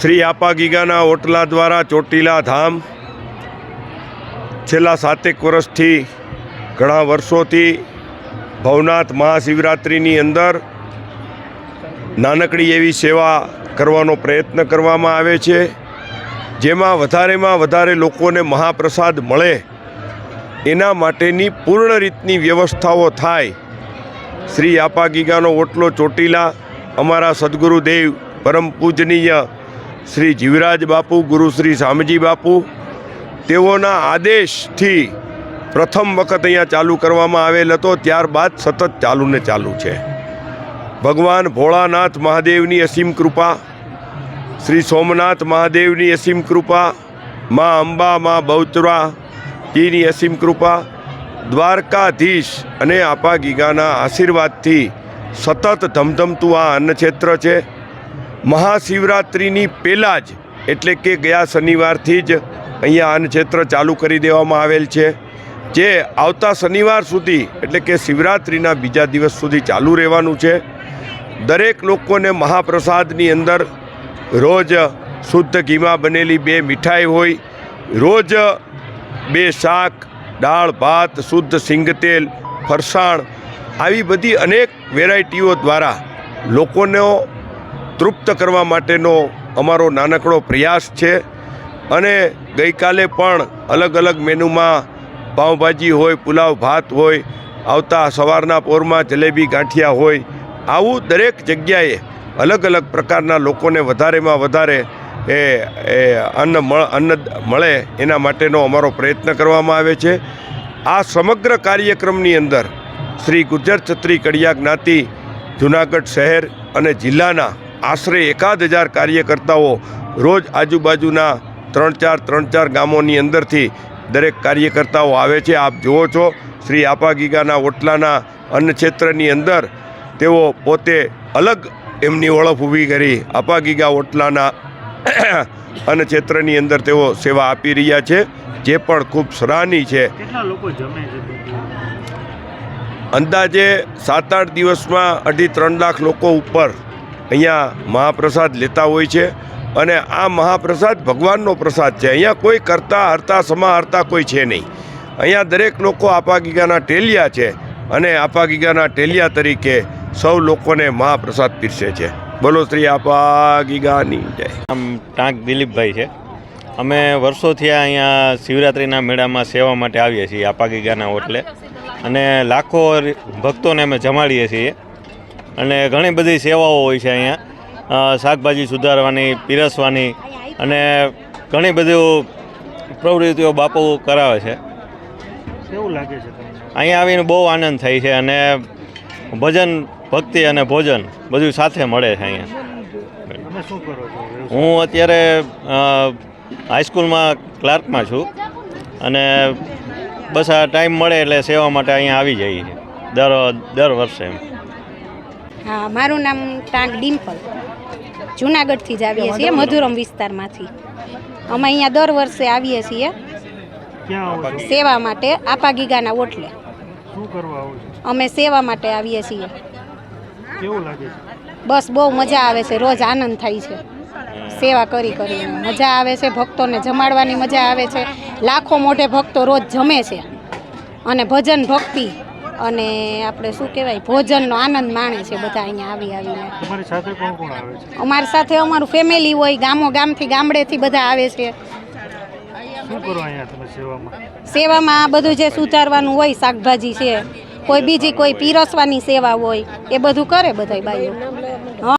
શ્રી આપા ગીગાના ઓટલા દ્વારા ચોટીલા ધામ છેલ્લા સાતેક વર્ષથી ઘણા વર્ષોથી ભવનાથ મહાશિવરાત્રિની અંદર નાનકડી એવી સેવા કરવાનો પ્રયત્ન કરવામાં આવે છે. જેમાં વધારેમાં વધારે લોકોને મહાપ્રસાદ મળે એના માટેની પૂર્ણ રીતની વ્યવસ્થાઓ થાય શ્રી આપા ગીગાનો ઓટલો ચોટીલા અમારા સદગુરુદેવ પરમ પૂજનીય શ્રી જીવરાજ બાપુ, ગુરુ શ્રી શામજી બાપુ, તેઓના આદેશથી પ્રથમ વખત અહીંયા ચાલુ કરવામાં આવેલ હતો, ત્યારબાદ સતત ચાલુ ને ચાલુ છે. ભગવાન ભોળાનાથ મહાદેવની અસીમ કૃપા, શ્રી સોમનાથ મહાદેવની અસીમ કૃપા, મા અંબા, મા બહુચરા જીની અસીમ કૃપા દ્વારકાધીશ અને આપા ગીગાના આશીર્વાદથી સતત ધમધમતું આ અન્નક્ષેત્ર છે. મહાશિવરાત્રિની પહેલાં જ, એટલે કે ગયા શનિવારથી જ અહીંયા અન્નક્ષેત્ર ચાલુ કરી દેવામાં આવેલ છે. જે આવતા શનિવાર સુધી, એટલે કે શિવરાત્રિના બીજા દિવસ સુધી ચાલુ રહેવાનું છે. દરેક લોકોને મહાપ્રસાદની અંદર રોજ શુદ્ધ ઘીમાં બનેલી બે મીઠાઈ હોય, રોજ બે શાક દાળ, ભાત, શુદ્ધ સિંગતેલ ફરસાણ આવી બધી અનેક વેરાયટીઓ દ્વારા લોકોનો તૃપ્ત કરવા માટેનો અમારો નાનકડો પ્રયાસ છે. અને ગઈકાલે પણ અલગ અલગ મેનુમાં પાઉંભાજી હોય, પુલાવ, ભાત હોય, આવતા સવારના પોરમાં જલેબી ગાંઠિયા હોય, આવું દરેક જગ્યાએ અલગ અલગ પ્રકારના લોકોને વધારેમાં વધારે એ એ અન્ન અન્ન મળે એના માટેનો અમારો પ્રયત્ન કરવામાં આવે છે. આ સમગ્ર કાર્યક્રમની અંદર શ્રી ગુજર છત્રી કડિયા જ્ઞાતિ, જુનાગઢ શહેર અને જિલ્લાના આશરે એકાદ હજાર કાર્યકર્તાઓ રોજ આજુબાજુના ત્રણ ચાર ત્રણ ચાર ગામોની અંદરથી દરેક કાર્યકર્તાઓ આવે છે. આપ જુઓ છો, શ્રી આપા ગીગાના અન્ન ક્ષેત્રની અંદર તેઓ પોતે અલગ એમની ઓળખ ઊભી કરી આપા ગીગા ઓટલાના અન્નક્ષેત્રની અંદર તેઓ સેવા આપી રહ્યા છે જે પણ ખૂબ સરાહની છે. અંદાજે સાત આઠ દિવસમાં અઢી ત્રણ લાખ લોકો ઉપર અહીંયા મહાપ્રસાદ લેતા હોય છે. અને આ મહાપ્રસાદ ભગવાનનો પ્રસાદ છે. અહીંયા કોઈ કરતા હરતા સમાહરતા કોઈ છે નહીં. અહીંયા દરેક લોકો આપા ગીગાના ટેલિયા છે અને આપા ગીગાના ટેલિયા તરીકે સૌ લોકોને મહાપ્રસાદ પીરસે છે. બોલો શ્રી આપા ગીગાની જય. આમ ટાંક દિલીપભાઈ છે. અમે વર્ષોથી અહીંયા શિવરાત્રિના મેળામાં સેવા માટે આવીએ છીએ આપાગીગાના હોટલે. અને લાખો ભક્તોને અમે જમાડીએ છીએ. અને ઘણી બધી સેવાઓ હોય છે અહીંયા. શાકભાજી સુધારવાની પીરસવાની અને ઘણી બધી પ્રવૃત્તિઓ બાપુ કરાવે છે. કેવું લાગે છે અહીંયા આવીને બહુ આનંદ થાય છે અને ભજન ભક્તિ અને ભોજન બધું સાથે મળે છે અહીંયા. તમે શું કરો છો હું અત્યારે હાઈસ્કૂલમાં ક્લાર્કમાં છું. અને બસ આ ટાઈમ મળે એટલે સેવા માટે અહીંયા આવી જઈએ છીએ. દર દર વર્ષે એમ. હા મારું નામ ટાંગ ડિમ્પલ. જુનાગઢથી જ આવીએ છીએ મધુરમ વિસ્તારમાંથી. અમે અહીંયા દર વર્ષે આવીએ છીએ. સેવા માટે આપા ગીગાના ઓટલે. શું કરવા આવો છો? અમે સેવા માટે આવીએ છીએ. કેવું લાગે છે? બસ બહુ મજા આવે છે રોજ આનંદ થાય છે. સેવા કરી કરીને. મજા આવે છે ભક્તોને જમાડવાની મજા આવે છે. લાખો મોઢે ભક્તો રોજ જમે છે. અને ભજન ભક્તિ અને આપણે શું કહેવાય ભોજનનો આનંદ માણે છે બધા અહીંયા આવી આવીને. અમારી સાથે અમારું ફેમિલી હોય ગામો ગામથી ગામડેથી બધા આવે છે. સેવામાં બધું જે સુધારવાનું હોય શાકભાજી છે કોઈ બીજી કોઈ પીરસવાની સેવા હોય એ બધું કરે બધાય બાઈઓ.